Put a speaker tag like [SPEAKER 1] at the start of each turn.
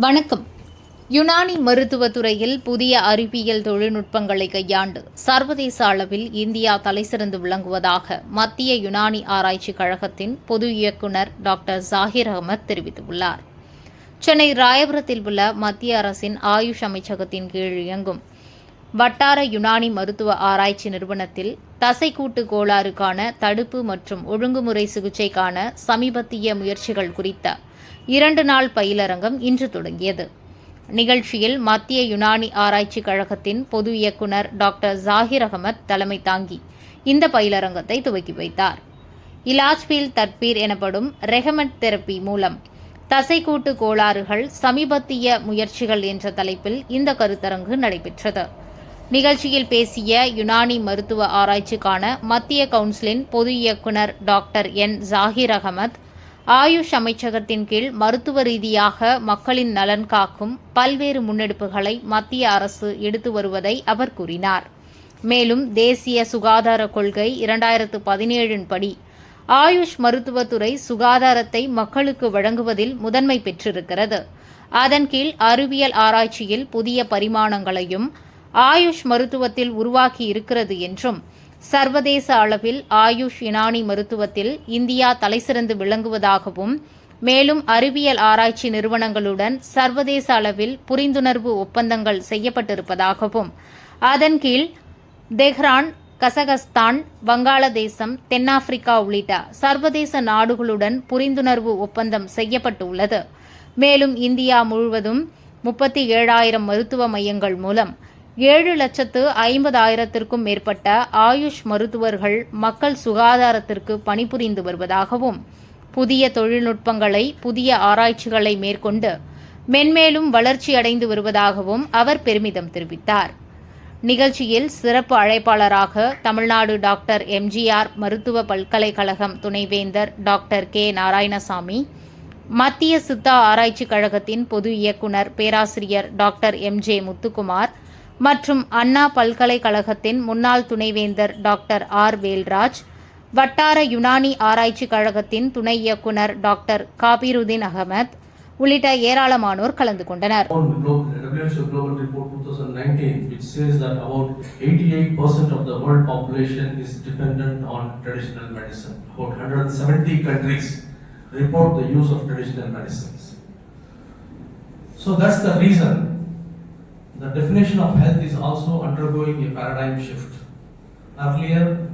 [SPEAKER 1] வணக்கம். யுனானி மருத்துவத் துறையில் புதிய அறிவியல் தொழில்நுட்பங்களை கையாண்டு சர்வதேச அளவில் இந்தியா தலைசிறந்து விளங்குவதாக மத்திய யுனானி ஆராய்ச்சி கழகத்தின் பொது இயக்குநர் டாக்டர் ஜாகிர் அகமத் தெரிவித்துள்ளார். சென்னை ராயபுரத்தில் உள்ள மத்திய அரசின் ஆயுஷ் அமைச்சகத்தின் கீழ் இயங்கும் வட்டார யுனானி மருத்துவ ஆராய்ச்சி நிறுவனத்தில் தசைக்கூட்டு கோளாறுக்கான தடுப்பு மற்றும் ஒழுங்குமுறை சிகிச்சைக்கான சமீபத்திய முயற்சிகள் குறித்த இரண்டு நாள் பயிலரங்கம் இன்று தொடங்கியது. நிகழ்ச்சியில் மத்திய யுனானி ஆராய்ச்சி கழகத்தின் பொது இயக்குனர் டாக்டர் ஜாகிர் அகமத் தலைமை தாங்கி இந்த பயிலரங்கத்தை துவக்கி வைத்தார். இலாஜ்பீல் தட்பீர் எனப்படும் ரெஹமெட் தெரப்பி மூலம் தசைக்கூட்டு கோளாறுகள் சமீபத்திய முயற்சிகள் என்ற தலைப்பில் இந்த கருத்தரங்கு நடைபெற்றது. நிகழ்ச்சியில் பேசிய யுனானி மருத்துவ ஆராய்ச்சிக்கான மத்திய கவுன்சிலின் பொது இயக்குனர் டாக்டர் என் ஜாகிர் அகமத் ஆயுஷ் அமைச்சகத்தின் கீழ் மருத்துவ ரீதியாக மக்களின் நலன் காக்கும் பல்வேறு முன்னெடுப்புகளை மத்திய அரசு எடுத்து வருவதை அவர் கூறினார். மேலும் தேசிய சுகாதார கொள்கை இரண்டாயிரத்து பதினேழின் படி ஆயுஷ் மருத்துவத்துறை சுகாதாரத்தை மக்களுக்கு வழங்குவதில் முதன்மை பெற்றிருக்கிறது. அதன் கீழ் அறிவியல் ஆராய்ச்சியில் புதிய பரிமாணங்களையும் ஆயுஷ் மருத்துவத்தில் உருவாக்கி இருக்கிறது என்றும் சர்வதேச அளவில் ஆயுஷ் யுனானி மருத்துவத்தில் இந்தியா தலைசிறந்து விளங்குவதாகவும் மேலும் அறிவியல் ஆராய்ச்சி நிறுவனங்களுடன் சர்வதேச அளவில் புரிந்துணர்வு ஒப்பந்தங்கள் செய்யப்பட்டிருப்பதாகவும் அதன் கீழ் தெஹ்ரான் கசகஸ்தான் வங்காளதேசம் தென்னாப்பிரிக்கா உள்ளிட்ட சர்வதேச நாடுகளுடன் புரிந்துணர்வு ஒப்பந்தம் செய்யப்பட்டுள்ளது. மேலும் இந்தியா முழுவதும் முப்பத்தி ஏழாயிரம் மருத்துவ மையங்கள் மூலம் ஏழு லட்சத்து ஐம்பதாயிரத்திற்கும் மேற்பட்ட ஆயுஷ் மருத்துவர்கள் மக்கள் சுகாதாரத்திற்கு பணிபுரிந்து வருவதாகவும் புதிய தொழில்நுட்பங்களை புதிய ஆராய்ச்சிகளை மேற்கொண்டு மென்மேலும் வளர்ச்சியடைந்து வருவதாகவும் அவர் பெருமிதம் தெரிவித்தார். நிகழ்ச்சியில் சிறப்பு அழைப்பாளராக தமிழ்நாடு டாக்டர் எம்ஜிஆர் மருத்துவ பல்கலைக்கழகம் துணைவேந்தர் டாக்டர் கே நாராயணசாமி மத்திய சித்தா ஆராய்ச்சி கழகத்தின் பொது இயக்குனர் பேராசிரியர் டாக்டர் எம் ஜே முத்துக்குமார் மற்றும் அண்ணா பல்கலைக்கழகத்தின் முன்னாள் துணைவேந்தர் டாக்டர் ஆர் வேல்ராஜ் வட்டார யுனானி ஆராய்ச்சிக் கழகத்தின் துணை இயக்குனர் டாக்டர் காபிருதீன் அகமத் உள்ளிட்ட ஏராளமானோர் கலந்து கொண்டனர்.
[SPEAKER 2] So that's the reason the definition of health is also undergoing a paradigm shift. Earlier,